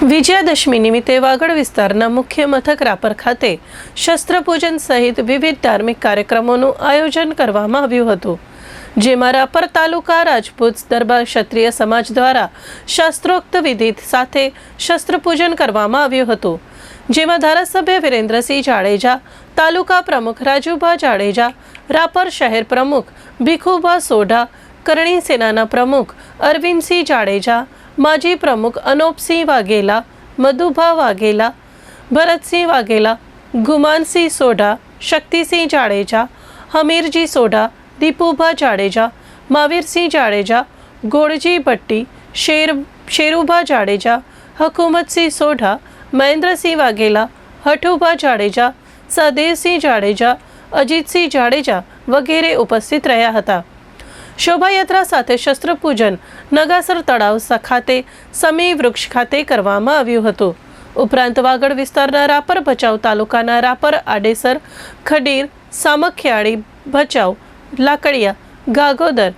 વિજયાદશમી નિમિત્તે વાગડ વિસ્તારના મુખ્ય મથક રાપર ખાતે શસ્ત્રપૂજન સહિત વિવિધ ધાર્મિક કાર્યક્રમોનું આયોજન કરવામાં આવ્યું હતું, જેમાં રાપર તાલુકા રાજપૂત દરબાર ક્ષત્રિય સમાજ દ્વારા શાસ્ત્રોક્ત વિધિ સાથે શસ્ત્રપૂજન કરવામાં આવ્યું હતું, જેમાં ધારાસભ્ય વિરેન્દ્રસિંહ જાડેજા, તાલુકા પ્રમુખ રાજુભા જાડેજા, રાપર શહેર પ્રમુખ ભીખુભા સોઢા, કરણી સેનાના પ્રમુખ અરવિંદસિંહ જાડેજા માજી પ્રમુખ અનોપસિંહ વાઘેલા મધુભા વાઘેલા ભરતસિંહ વાઘેલા ગુમાનસિંહ સોઢા શક્તિસિંહ જાડેજા હમીરજી સોઢા દીપુભા જાડેજા મહાવીરસિંહ જાડેજા ગોળજી ભટ્ટી શેર શેરુભા જાડેજા હકુમતસિંહ સોઢા મહેન્દ્રસિંહ વાઘેલા હઠુભા જાડેજા સહદેવસિંહ જાડેજા અજીતસિંહ જાડેજા વગેરે ઉપસ્થિત રહ્યા હતા શોભાયાત્રા સાથે શસ્ત્રપૂજન નગાસર તળાવ ખાતે સમી વૃક્ષ ખાતે કરવામાં આવ્યું હતું. ઉપરાંત વાગડ વિસ્તારના રાપર ભચાઉ તાલુકાના રાપર, આડેસર, ખડીર, સામખિયાળી ભચાઉ, લાકડિયા, ગાગોદર,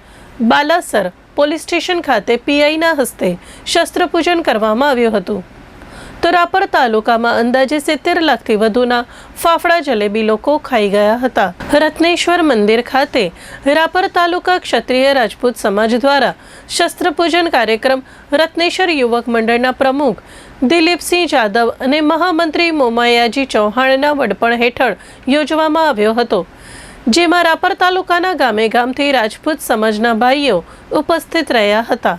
બાલાસર પોલીસ સ્ટેશન ખાતે પીઆઈના હસ્તે શસ્ત્રપૂજન કરવામાં આવ્યું હતું. તો રાપર તાલુકામાં અંદાજે સિત્તેર લાખથી વધુના ફાફડા જલેબી લોકો ખાઈ ગયા હતા. રત્નેશ્વર મંદિર ખાતે રાપર તાલુકા ક્ષત્રિય રાજપૂત સમાજ દ્વારા શસ્ત્રપૂજન કાર્યક્રમ રત્નેશ્વર યુવક મંડળના પ્રમુખ દિલીપસિંહ જાદવ અને મહામંત્રી મોમાયાજી ચૌહાણના વડપણ હેઠળ યોજવામાં આવ્યો હતો. જેમાં રાપર તાલુકાના ગામે ગામથી રાજપૂત સમાજના ભાઈઓ ઉપસ્થિત રહ્યા હતા.